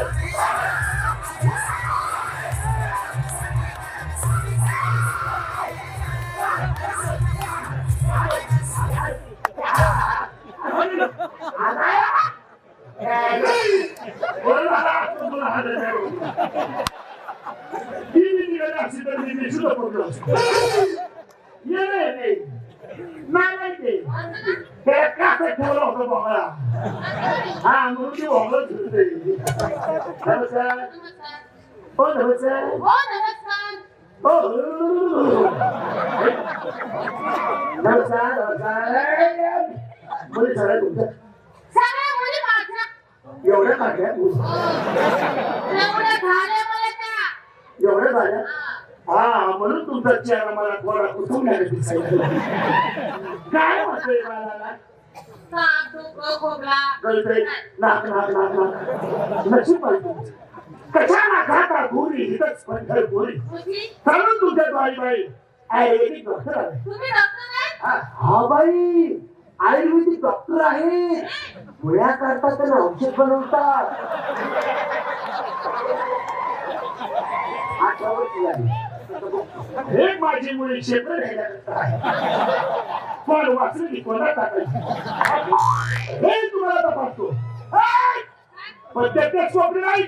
Mama, Mama, Mama, Mama, Mama, Mama, हा, म्हणून ती बोंगळं फिरते. नमस्कार. हो, नमस्कार. हो नमस्कार हो. नमस्कार, नमस्कार. मुली सगळ्या तुमच्या सगळ्या मुली माझ्या एवढ्या काढल्या एवढ्या झाल्या मला त्या एवढ्या झाल्या हा. हा म्हणून तुमचा चेहरा मला थोडा कुठून दिसायला काय म्हणतोय मला गोरी पंढर गोरी तुमच्या बाई आयुर्वेदिक डॉक्टर आहे हा बाई आयुर्वेदिक डॉक्टर आहे गोळ्या करतात आणि औषध बनवतात आठवत माझी मुली क्षेत्र पण वाचलं की टाकायची? हे? तुम्हाला तपासतो. हाय! पण त्याच्यात स्वप्न नाही.